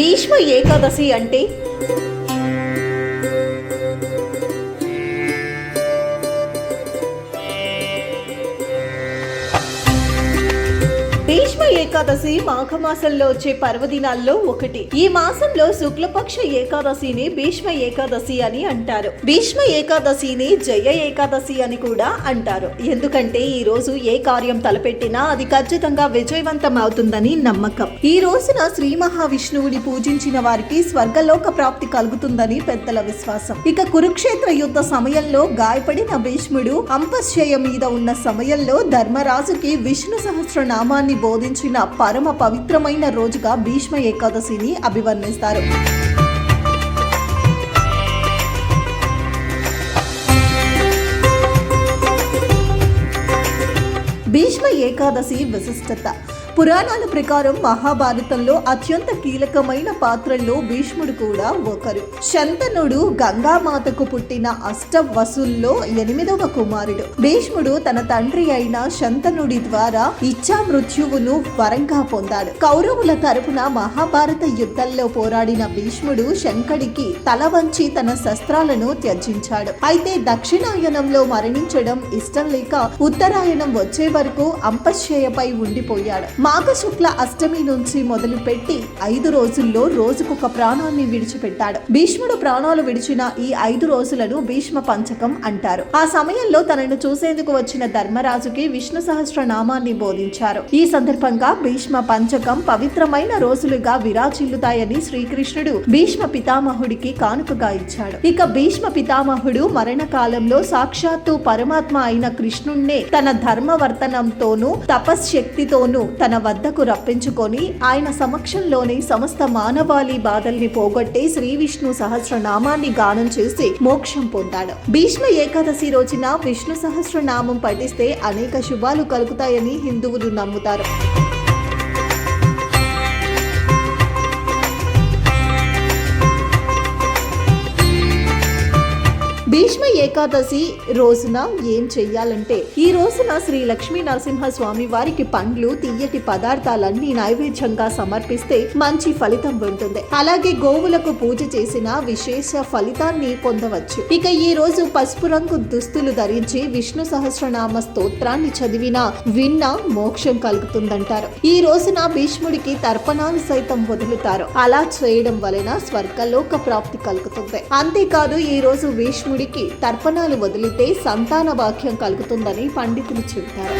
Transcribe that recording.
భీష్మ ఏకాదశి అంటే ఏకాదశి మాఘమాసంలో వచ్చే పర్వదినాల్లో ఒకటి. ఈ మాసంలో శుక్లపక్ష ఏకాదశిని భీష్మ ఏకాదశి అని అంటారు. భీష్మ ఏకాదశిని జయ ఏకాదశి అని కూడా అంటారు. ఎందుకంటే ఈ రోజు ఏ కార్యం తలపెట్టినా అది ఖచ్చితంగా విజయవంతం అవుతుందని నమ్మకం. ఈ రోజున శ్రీ మహావిష్ణువుని పూజించిన వారికి స్వర్గలోక ప్రాప్తి కలుగుతుందని పెద్దల విశ్వాసం. ఇక కురుక్షేత్ర యుద్ధ సమయంలో గాయపడిన భీష్ముడు అంపశ్చయ మీద ఉన్న సమయంలో ధర్మరాజుకి విష్ణు సహస్రనామాన్ని బోధించిన పరమ పవిత్రమైన రోజుగా భీష్మ ఏకాదశిని అభివర్ణిస్తారు. భీష్మ ఏకాదశి విశిష్టత. పురాణాల ప్రకారం మహాభారతంలో అత్యంత కీలకమైన పాత్రల్లో భీష్ముడు కూడా ఒకరు. శంతనుడు గంగామాతకు పుట్టిన అష్ట వసుల్లో ఎనిమిదవ కుమారుడు. భీష్ముడు తన తండ్రి అయిన శంతనుడి ద్వారా ఇచ్చా మృత్యువును వరంగా పొందాడు. కౌరవుల తరపున మహాభారత యుద్ధంలో పోరాడిన భీష్ముడు శంకడికి తల వంచి తన శస్త్రాలను త్యజించాడు. అయితే దక్షిణాయనంలో మరణించడం ఇష్టం లేక ఉత్తరాయణం వచ్చే వరకు అంపశ్చయపై ఉండిపోయాడు. మాఘ శుక్ల అష్టమి నుంచి మొదలుపెట్టి ఐదు రోజుల్లో రోజుకొక ప్రాణాన్ని విడిచిపెట్టాడు. భీష్ముడు ప్రాణాలు విడిచిన ఈ ఐదు రోజులను భీష్మ పంచకం అంటారు. ఆ సమయంలో తనను చూసేందుకు వచ్చిన ధర్మరాజుకి విష్ణు సహస్ర నామాన్ని బోధించారు. ఈ సందర్భంగా భీష్మ పంచకం పవిత్రమైన రోజులుగా విరాచిల్లుతాయని శ్రీకృష్ణుడు భీష్మ పితామహుడికి కానుకగా ఇచ్చాడు. ఇక భీష్మ పితామహుడు మరణ కాలంలో సాక్షాత్తు పరమాత్మ అయిన కృష్ణుణ్ణే తన ధర్మవర్తనంతోనూ తపశ్శక్తితోనూ తన తన వద్దకు రప్పించుకొని ఆయన సమక్షంలోని సమస్త మానవాళి బాధల్ని పోగొట్టే శ్రీ విష్ణు సహస్రనామాన్ని గానం చేసి మోక్షం పొందాడు. భీష్మ ఏకాదశి రోజున విష్ణు సహస్రనామం పఠిస్తే అనేక శుభాలు కలుగుతాయని హిందువులు నమ్ముతారు. భీష్మ ఏకాదశి రోజున ఏం చెయ్యాలంటే ఈ రోజున శ్రీ లక్ష్మీ నరసింహ స్వామి వారికి పండ్లు తీయటి పదార్థాలన్నీ నైవేద్యంగా సమర్పిస్తే మంచి ఫలితం ఉంటుంది. అలాగే గోవులకు పూజ చేసిన విశేష ఫలితాన్ని పొందవచ్చు. ఇక ఈ రోజు పసుపు రంగు దుస్తులు ధరించి విష్ణు సహస్రనామ స్తోత్రాన్ని చదివినా విన్నా మోక్షం కలుగుతుందంటారు. ఈ రోజున భీష్ముడికి తర్పణాలు సైతం వదులుతారు. అలా చేయడం వలన స్వర్గలోక ప్రాప్తి కలుగుతుంది. అంతేకాదు ఈ రోజు పురుషుడికి తర్పణాలు వదిలితే సంతాన వాక్యం కలుగుతుందని పండితులు చెప్పారు.